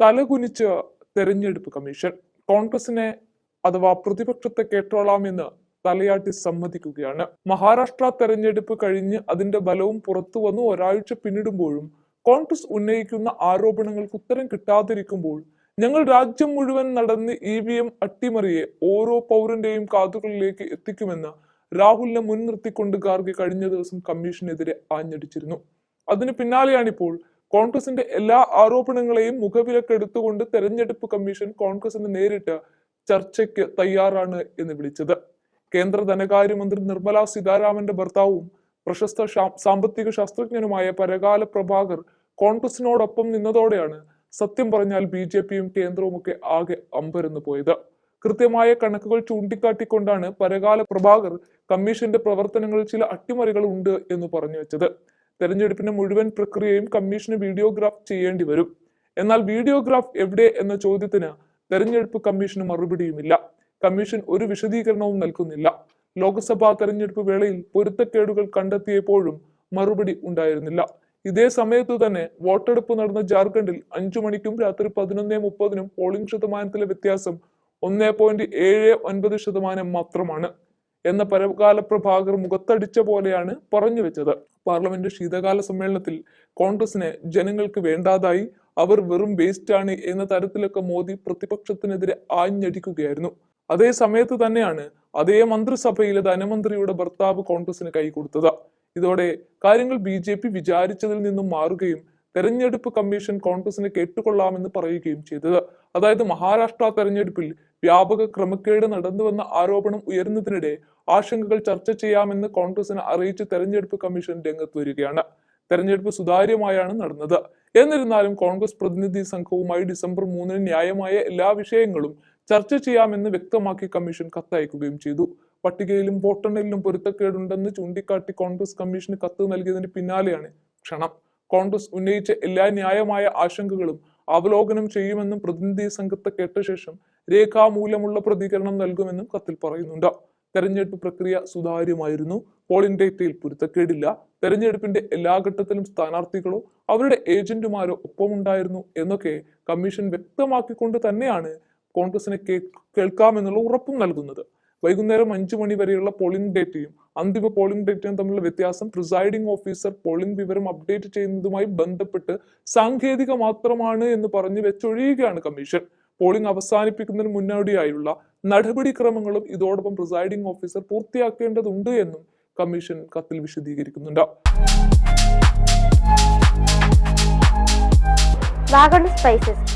തലകുനിച്ച് തെരഞ്ഞെടുപ്പ് കമ്മീഷൻ കോൺഗ്രസിനെ അഥവാ പ്രതിപക്ഷത്തെ കേട്ടോളാമെന്ന് തലയാട്ടി സമ്മതിക്കുകയാണ്. മഹാരാഷ്ട്ര തെരഞ്ഞെടുപ്പ് കഴിഞ്ഞ് അതിന്റെ ബലവും പുറത്തു വന്നു ഒരാഴ്ച പിന്നിടുമ്പോഴും കോൺഗ്രസ് ഉന്നയിക്കുന്ന ആരോപണങ്ങൾക്ക് ഉത്തരം കിട്ടാതിരിക്കുമ്പോൾ ഞങ്ങൾ രാജ്യം മുഴുവൻ നടന്ന് ഇ വി എം അട്ടിമറിയെ ഓരോ പൗരന്റെയും കാതുകളിലേക്ക് എത്തിക്കുമെന്ന് രാഹുലിനെ മുൻനിർത്തിക്കൊണ്ട് ഗാർഗി കഴിഞ്ഞ ദിവസം കമ്മീഷനെതിരെ ആഞ്ഞടിച്ചിരുന്നു. അതിന് പിന്നാലെയാണിപ്പോൾ കോൺഗ്രസിന്റെ എല്ലാ ആരോപണങ്ങളെയും മുഖവിലക്കെടുത്തുകൊണ്ട് തെരഞ്ഞെടുപ്പ് കമ്മീഷൻ കോൺഗ്രസിന് നേരിട്ട് ചർച്ചയ്ക്ക് തയ്യാറാണ് എന്ന് വിളിച്ചത്. കേന്ദ്ര ധനകാര്യമന്ത്രി നിർമ്മല സീതാരാമന്റെ ഭർത്താവും പ്രശസ്ത സാമ്പത്തിക ശാസ്ത്രജ്ഞനുമായ പരകാല പ്രഭാകർ കോൺഗ്രസിനോടൊപ്പം നിന്നതോടെയാണ് സത്യം പറഞ്ഞാൽ ബി ജെ പിയും കേന്ദ്രവുമൊക്കെ ആകെ അമ്പരന്ന് പോയത്. കൃത്യമായ കണക്കുകൾ ചൂണ്ടിക്കാട്ടിക്കൊണ്ടാണ് പരകാല പ്രഭാകർ കമ്മീഷന്റെ പ്രവർത്തനങ്ങളിൽ ചില അട്ടിമറികൾ ഉണ്ട് എന്ന് പറഞ്ഞു വെച്ചത്. തെരഞ്ഞെടുപ്പിന്റെ മുഴുവൻ പ്രക്രിയയും കമ്മീഷന് വീഡിയോഗ്രാഫ് ചെയ്യേണ്ടി വരും. എന്നാൽ വീഡിയോഗ്രാഫ് എവിടെ എന്ന ചോദ്യത്തിന് തെരഞ്ഞെടുപ്പ് കമ്മീഷന് മറുപടിയുമില്ല. കമ്മീഷൻ ഒരു വിശദീകരണവും നൽകുന്നില്ല. ലോക്സഭാ തെരഞ്ഞെടുപ്പ് വേളയിൽ പൊരുത്തക്കേടുകൾ കണ്ടെത്തിയപ്പോഴും മറുപടി ഉണ്ടായിരുന്നില്ല. ഇതേ സമയത്തു തന്നെ വോട്ടെടുപ്പ് നടന്ന ജാർഖണ്ഡിൽ അഞ്ചു മണിക്കും രാത്രി പതിനൊന്നേ മുപ്പതിനും പോളിംഗ് ശതമാനത്തിലെ വ്യത്യാസം ഒന്നേ പോയിന്റ് ഏഴ് ഒൻപത് ശതമാനം മാത്രമാണ്. എന്ന പരകാല പ്രഭാകർ മുഖത്തടിച്ച പോലെയാണ് പറഞ്ഞു വെച്ചത്. പാർലമെന്റ് ശീതകാല സമ്മേളനത്തിൽ കോൺഗ്രസിനെ ജനങ്ങൾക്ക് വേണ്ടാതായി അവർ വെറും വേസ്റ്റ് ആണ് എന്ന തരത്തിലൊക്കെ മോദി പ്രതിപക്ഷത്തിനെതിരെ ആഞ്ഞടിക്കുകയായിരുന്നു. അതേ സമയത്ത് തന്നെയാണ് അതേ മന്ത്രിസഭയിലെ ധനമന്ത്രിയുടെ ഭർത്താവ് കോൺഗ്രസിന് കൈകൊടുത്തത് ഇതോടെ കാര്യങ്ങൾ ബി ജെ പി വിചാരിച്ചതിൽ നിന്നും മാറുകയും തെരഞ്ഞെടുപ്പ് കമ്മീഷൻ കോൺഗ്രസിനെ കേട്ടുകൊള്ളാമെന്ന് പറയുകയും ചെയ്തത്. അതായത് മഹാരാഷ്ട്ര തെരഞ്ഞെടുപ്പിൽ വ്യാപക ക്രമക്കേട് നടന്നുവെന്ന ആരോപണം ഉയരുന്നതിനിടെ ആശങ്കകൾ ചർച്ച ചെയ്യാമെന്ന് കോൺഗ്രസിനെ അറിയിച്ച് തെരഞ്ഞെടുപ്പ് കമ്മീഷൻ രംഗത്ത് വരികയാണ്. തെരഞ്ഞെടുപ്പ് സുതാര്യമായാണ് നടന്നത്. എന്നിരുന്നാലും കോൺഗ്രസ് പ്രതിനിധി സംഘവുമായി ഡിസംബർ മൂന്നിന് ന്യായമായ എല്ലാ വിഷയങ്ങളും ചർച്ച ചെയ്യാമെന്ന് വ്യക്തമാക്കി കമ്മീഷൻ കത്തയക്കുകയും ചെയ്തു. പട്ടികയിലും വോട്ടെണ്ണലിലും പൊരുത്തക്കേടുണ്ടെന്ന് ചൂണ്ടിക്കാട്ടി കോൺഗ്രസ് കമ്മീഷന് കത്ത് നൽകിയതിന് പിന്നാലെയാണ് ക്ഷണം. കോൺഗ്രസ് ഉന്നയിച്ച എല്ലാ ന്യായമായ ആശങ്കകളും അവലോകനം ചെയ്യുമെന്നും പ്രതിനിധി സംഘത്തെ കേട്ട ശേഷം രേഖാമൂലമുള്ള പ്രതികരണം നൽകുമെന്നും കത്തിൽ പറയുന്നുണ്ട്. തെരഞ്ഞെടുപ്പ് പ്രക്രിയ സുതാര്യമായിരുന്നു. പോളിംഗ് ഡേറ്റയിൽ പൊരുത്തക്കേടില്ല. തെരഞ്ഞെടുപ്പിന്റെ എല്ലാ ഘട്ടത്തിലും സ്ഥാനാർത്ഥികളോ അവരുടെ ഏജന്റുമാരോ ഒപ്പമുണ്ടായിരുന്നു എന്നൊക്കെ കമ്മീഷൻ വ്യക്തമാക്കിക്കൊണ്ട് തന്നെയാണ് കോൺഗ്രസിനെ കേൾക്കാമെന്നുള്ള ഉറപ്പും നൽകുന്നത്. വൈകുന്നേരം അഞ്ചു മണി വരെയുള്ള പോളിംഗ് ഡേറ്റയും അന്തിമ പോളിംഗ് ഡേറ്റയും തമ്മിലുള്ള വ്യത്യാസം പ്രിസൈഡിംഗ് ഓഫീസർ പോളിംഗ് വിവരം അപ്ഡേറ്റ് ചെയ്യുന്നതുമായി ബന്ധപ്പെട്ട് സാങ്കേതിക മാത്രമാണ് എന്ന് പറഞ്ഞ് വെച്ചൊഴിയുകയാണ് കമ്മീഷൻ പോളിംഗ് അവസാനിപ്പിക്കുന്നതിന് മുന്നോടിയായുള്ള നടപടിക്രമങ്ങളും ഇതോടൊപ്പം പ്രിസൈഡിംഗ് ഓഫീസർ പൂർത്തിയാക്കേണ്ടതുണ്ട് എന്നും കമ്മീഷൻ കത്തിൽ വിശദീകരിക്കുന്നുണ്ട്. Wagon spices